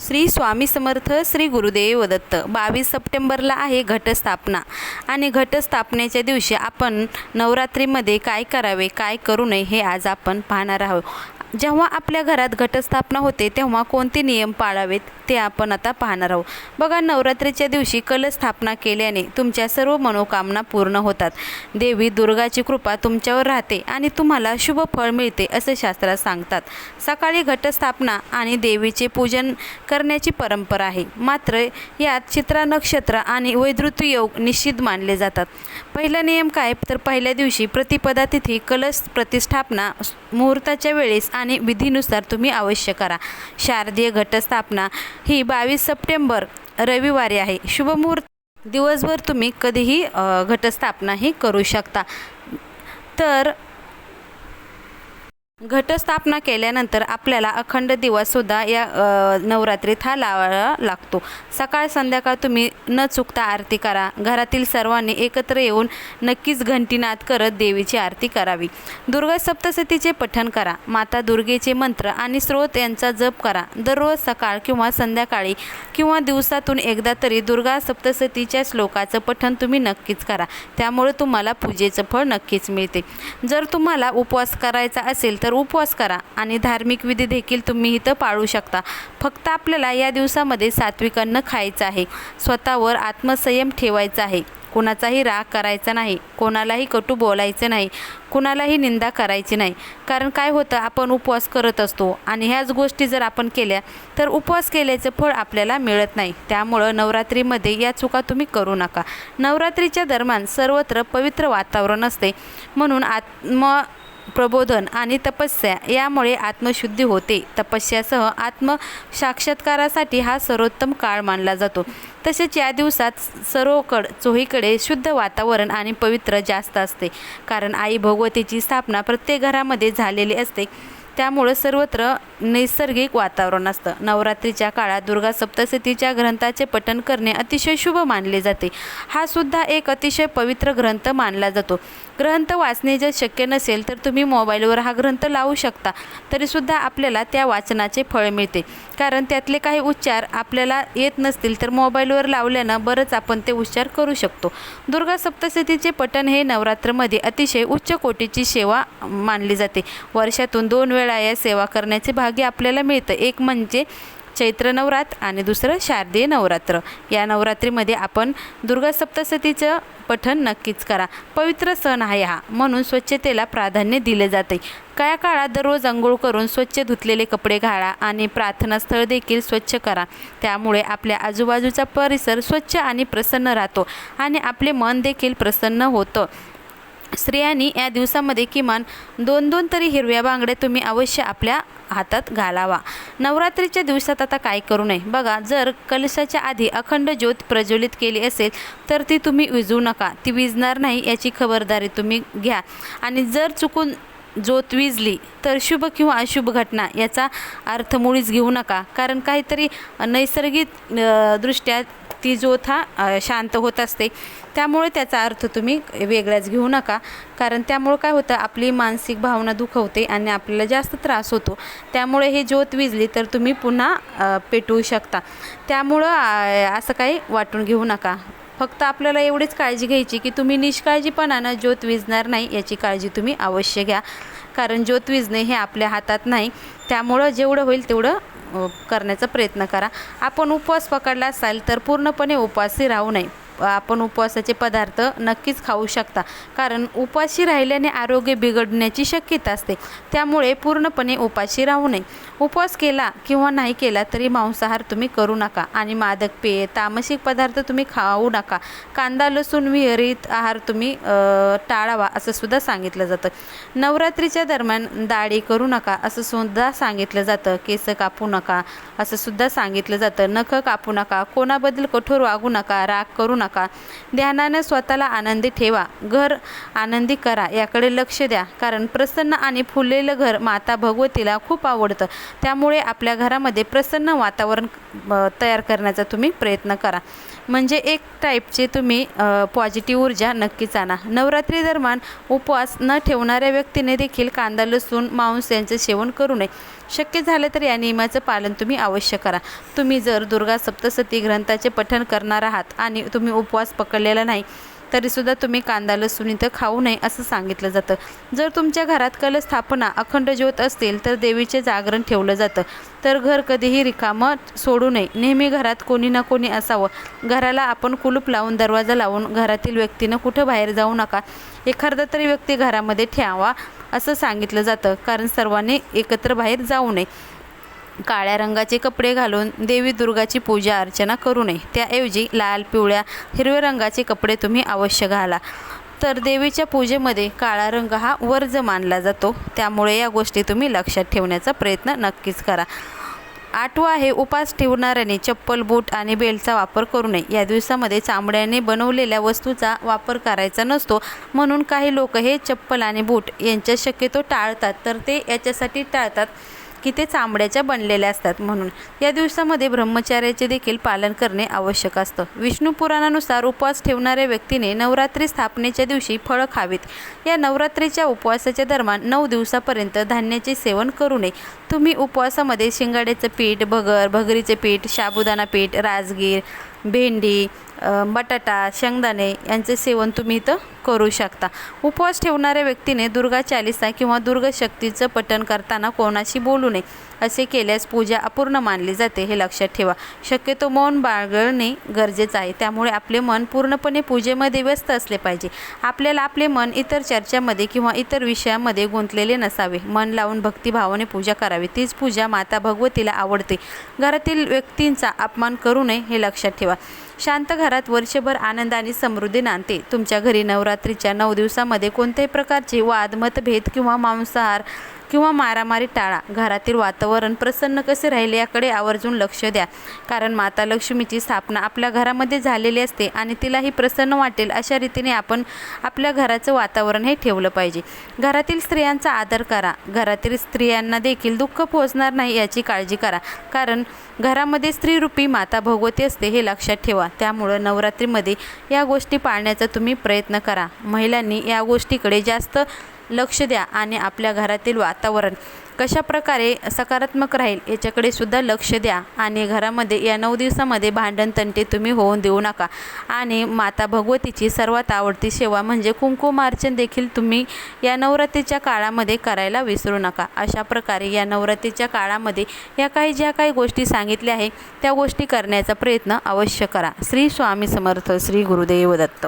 श्री स्वामी समर्थ श्री गुरुदेव दत्त. बावीस सप्टेंबरला आहे घटस्थापना आणि घटस्थापनेच्या दिवशी आपण नवरात्रीमध्ये काय करावे काय करू नये हे आज आपण पाहणार आहोत. जेव्हा आपल्या घरात घटस्थापना होते तेव्हा कोणते नियम पाळावेत ते आपण आता पाहणार आहोत. बघा नवरात्रीच्या दिवशी कलस्थापना केल्याने तुमच्या सर्व मनोकामना पूर्ण होतात. देवी दुर्गाची कृपा तुमच्यावर राहते आणि तुम्हाला शुभ फळ मिळते असे शास्त्रात सांगतात. सकाळी घटस्थापना आणि देवीचे पूजन करण्याची परंपरा आहे. मात्र यात चित्रा नक्षत्र आणि वैदृत्व योग निश्चित मानले जातात. पहिला नियम काय? तर पहिल्या दिवशी प्रतिपदा तिथी कलश प्रतिष्ठापना मुहूर्ताच्या वेळेस आणि विधीनुसार तुम्ही अवश्य करा. शारदीय घटस्थापना ही बावीस सप्टेंबर रविवारी आहे. शुभमुहूर्त दिवसभर तुम्ही कधीही घटस्थापनाही घटस्थापना ही करू शकता. तर घटस्थापना केल्यानंतर आपल्याला अखंड दिवससुद्धा या नवरात्रीत हा लावावा लागतो. सकाळ संध्याकाळ तुम्ही न चुकता आरती करा. घरातील सर्वांनी एकत्र येऊन नक्कीच घंटीनाद करत देवीची आरती करावी. दुर्गा सप्तशतीचे पठण करा. माता दुर्गेचे मंत्र आणि स्रोत यांचा जप करा. दररोज सकाळ किंवा संध्याकाळी किंवा दिवसातून एकदा तरी दुर्गा सप्तशतीच्या श्लोकाचं पठण तुम्ही नक्कीच करा. त्यामुळे तुम्हाला पूजेचं फळ नक्कीच मिळते. जर तुम्हाला उपवास करायचा असेल तर तर उपवास करा आणि धार्मिक विधी देखील तुम्ही इथं पाळू शकता. फक्त आपल्याला या दिवसामध्ये सात्विक अन्न खायचं आहे. स्वतःवर आत्मसंयम ठेवायचा आहे. कोणाचाही राग करायचा नाही. कोणालाही कटू बोलायचं नाही. कुणालाही निंदा करायची नाही. कारण काय होतं आपण उपवास करत असतो आणि ह्याच गोष्टी जर आपण केल्या तर उपवास केल्याचं फळ आपल्याला मिळत नाही. त्यामुळं नवरात्रीमध्ये या चुका तुम्ही करू नका. नवरात्रीच्या दरम्यान सर्वत्र पवित्र वातावरण असते. म्हणून आत्म प्रबोधन आणि तपस्या यामुळे आत्मशुद्धी होते. तपस्यासह आत्म साक्षात्कारासाठी हा सर्वोत्तम काळ मानला जातो. तसेच या दिवसात सरोकड चोहीकडे शुद्ध वातावरण आणि पवित्र जास्त असते. कारण आई भगवतीची स्थापना प्रत्येक घरामध्ये झालेली असते. त्यामुळं सर्वत्र नैसर्गिक वातावरण असतं. नवरात्रीच्या काळात दुर्गा सप्तशतीच्या ग्रंथाचे पठण करणे अतिशय शुभ मानले जाते. हा सुद्धा एक अतिशय पवित्र ग्रंथ मानला जातो. ग्रंथ वाचणे जर शक्य नसेल तर तुम्ही मोबाईलवर हा ग्रंथ लावू शकता. तरीसुद्धा आपल्याला त्या वाचनाचे फळ मिळते. कारण त्यातले काही उच्चार आपल्याला येत नसतील तर मोबाईलवर लावल्यानं बरंच आपण ते उच्चार करू शकतो. दुर्गा सप्तशतीचे पठण हे नवरात्रमध्ये अतिशय उच्च कोटीची सेवा मानली जाते. वर्षातून दोन वेळा या सेवा करण्याचे भाग्य आपल्याला मिळतं. एक म्हणजे चैत्र नवरात्र आणि दुसरं शारदीय नवरात्र. या नवरात्रीमध्ये आपण दुर्गा सप्तशतीचं पठण नक्कीच करा. पवित्र सण आहे हा म्हणून स्वच्छतेला प्राधान्य दिले जाते. काया काळात दररोज अंघोळ करून स्वच्छ धुतलेले कपडे घाला आणि प्रार्थनास्थळ देखील स्वच्छ करा. त्यामुळे आपल्या आजूबाजूचा परिसर स्वच्छ आणि प्रसन्न राहतो आणि आपले मन देखील प्रसन्न होतं. स्त्रियांनी या दिवसामध्ये किमान दोन दोन तरी हिरव्या बांगड्या तुम्ही अवश्य आपल्या हातात घालावा. नवरात्रीच्या दिवसात आता काय करू नये? बघा जर कलशाच्या आधी अखंड ज्योत प्रज्वलित केली असेल तर ती तुम्ही विजवू नका. ती विजणार नाही याची खबरदारी तुम्ही घ्या. आणि जर चुकून ज्योत विजली तर शुभ किंवा अशुभ घटना याचा अर्थ मुळीच घेऊ नका. कारण काहीतरी नैसर्गिक दृष्ट्या ती जोथा हा शांत होत असते. त्यामुळे त्याचा अर्थ तुम्ही वेगळाच घेऊ नका. कारण त्यामुळं काय होतं आपली मानसिक भावना दुखवते आणि आपल्याला जास्त त्रास होतो. त्यामुळे हे ज्योत विजली तर तुम्ही पुन्हा पेटवू शकता. त्यामुळं असं काही वाटून घेऊ नका. फक्त आपल्याला एवढीच काळजी घ्यायची की तुम्ही निष्काळजीपणानं ज्योत विजणार नाही याची काळजी तुम्ही अवश्य घ्या. कारण ज्योत विजणे हे आपल्या हातात नाही. त्यामुळं जेवढं होईल तेवढं करण्याचा प्रयत्न करा. आपण उपवास पकडला असाल तर पूर्णपणे उपवासी राहू नये. आपण उपवासाचे पदार्थ नक्कीच खाऊ शकता. कारण उपाशी राहिल्याने आरोग्य बिघडण्याची शक्यता असते. त्यामुळे पूर्णपणे उपाशी राहू नये. उपवास केला किंवा नाही केला तरी मांसाहार तुम्ही करू नका आणि मादक पेय तामसिक पदार्थ तुम्ही खाऊ नका. कांदा लसूण विहरित आहार तुम्ही टाळावा असं सुद्धा सांगितलं जातं. नवरात्रीच्या दरम्यान दाढी करू नका असं सुद्धा सांगितलं जातं. केस कापू नका असं सुद्धा सांगितलं जातं. नख कापू नका. कोणाबद्दल कठोर वागू नका. राग करू नका. ध्यानानं स्वतःला आनंदी ठेवा. घर आनंदी करा. याकडे लक्ष द्या. कारण प्रसन्न आणि फुललेलं घर माता भगवतीला खूप आवडतं. त्यामुळे आपल्या घरामध्ये प्रसन्न वातावरण तयार करण्याचा तुम्ही प्रयत्न करा. म्हणजे एक टाईपचे तुम्ही पॉझिटिव्ह ऊर्जा नक्कीच आणा नवरात्री दरम्यान उपवास न ठेवणाऱ्या व्यक्तीने देखील कांदा लसूण मांस यांचं सेवन करू नये. शक्य झालं तर या नियमाचं पालन तुम्ही अवश्य करा. तुम्ही जर दुर्गा सप्तसती ग्रंथाचे पठण करणार आहात आणि तुम्ही उपवास पकडलेला नाही तरीसुद्धा तुम्ही कांदा लसूण इथं खाऊ नये असं सांगितलं जातं. जर तुमच्या घरात कलस्थापना अखंड ज्योत असतील तर देवीचे जागरण ठेवलं जातं. तर घर कधीही रिकामं सोडू नये. नेहमी घरात कोणी ना कोणी असावं. घराला आपण कुलूप लावून दरवाजा लावून घरातील व्यक्तीनं कुठं बाहेर जाऊ नका. एखादा तरी व्यक्ती घरामध्ये ठेवा असं सांगितलं जातं. कारण सर्वांनी एकत्र बाहेर जाऊ नये. काळ्या रंगाचे कपडे घालून देवी दुर्गाची पूजा अर्चना करू नये. त्याऐवजी लाल पिवळ्या हिरव्या रंगाचे कपडे तुम्ही अवश्य घाला. तर देवीच्या पूजेमध्ये काळा रंग हा वर्ज मानला जातो. त्यामुळे या गोष्टी तुम्ही लक्षात ठेवण्याचा प्रयत्न नक्कीच करा. आठवा आहे उपास ठेवणाऱ्याने चप्पल बूट आणि बेल्टचा वापर करू नये. या दिवसामध्ये चामड्याने बनवलेल्या वस्तूचा वापर करायचा नसतो. म्हणून काही लोक हे चप्पल आणि बूट यांच्या शक्यतो टाळतात. तर ते याच्यासाठी टाळतात. की ते चामड्याच्या बनलेल्या असतात म्हणून. या दिवसामध्ये ब्रह्मचार्याचे देखील पालन करणे आवश्यक असतं. विष्णू पुराणानुसार उपवास ठेवणाऱ्या व्यक्तीने नवरात्री स्थापनेच्या दिवशी फळं खावीत. या नवरात्रीच्या उपवासाच्या दरम्यान नऊ दिवसापर्यंत धान्याचे सेवन करू नये. तुम्ही उपवासामध्ये शिंगाड्याचं पीठ भगर भगरीचे पीठ साबुदाणा पीठ राजगीर भेंडी बटाटा शेंगदाणे यांचे सेवन तुम्ही इथं करू शकता. उपवास ठेवणाऱ्या व्यक्तीने दुर्गा चालिसा किंवा दुर्गशक्तीचं पठण करताना कोणाशी बोलू नये असे केल्यास पूजा अपूर्ण मानली जाते हे लक्षात ठेवा. शक्यतो मौन बाळगणे गरजेचं आहे. त्यामुळे आपले मन पूर्णपणे पूजेमध्ये व्यस्त असले पाहिजे. आपल्याला आपले मन इतर चर्चामध्ये किंवा इतर विषयामध्ये गुंतलेले नसावे. मन लावून भक्तिभावाने पूजा करावी. तीच पूजा माता भगवतीला आवडते. घरातील व्यक्तींचा अपमान करू नये हे लक्षात ठेवा. ठेवा शांत घरात वर्षभर आनंद आणि समृद्धी नांदते. तुमच्या घरी नवरात्रीच्या नऊ दिवसामध्ये कोणत्याही प्रकारचे वाद मतभेद किंवा मांसाहार किंवा मारामारी टाळा. घरातील वातावरण प्रसन्न कसे राहिले याकडे आवर्जून लक्ष द्या. कारण माता लक्ष्मीची स्थापना आपल्या घरामध्ये झालेली असते आणि तिलाही प्रसन्न वाटेल अशा रीतीने आपण आपल्या घराचं वातावरण हे ठेवलं पाहिजे. घरातील स्त्रियांचा आदर करा. घरातील स्त्रियांना देखील दुःख पोहोचणार नाही याची काळजी करा. कारण घरामध्ये स्त्रीरूपी माता भगवती असते हे लक्षात ठेवा. त्यामुळं नवरात्रीमध्ये या गोष्टी पाळण्याचा तुम्ही प्रयत्न करा. महिलांनी या गोष्टीकडे जास्त लक्ष द्या आणि आपल्या घरातील वातावरण कशा प्रकारे सकारात्मक राहील याच्याकडे सुद्धा लक्ष द्या. आणि घरामध्ये या नऊ दिवसामध्ये भांडण तंटे तुम्ही होऊन देऊ नका. आणि माता भगवतीची सर्वात आवडती सेवा म्हणजे कुंकुमार्चन देखील तुम्ही या नवरात्रीच्या काळामध्ये करायला विसरू नका. अशा प्रकारे या नवरात्रीच्या काळामध्ये या काही ज्या काही गोष्टी सांगितल्या आहे त्या गोष्टी करण्याचा प्रयत्न अवश्य करा. श्री स्वामी समर्थ श्री गुरुदेव दत्त.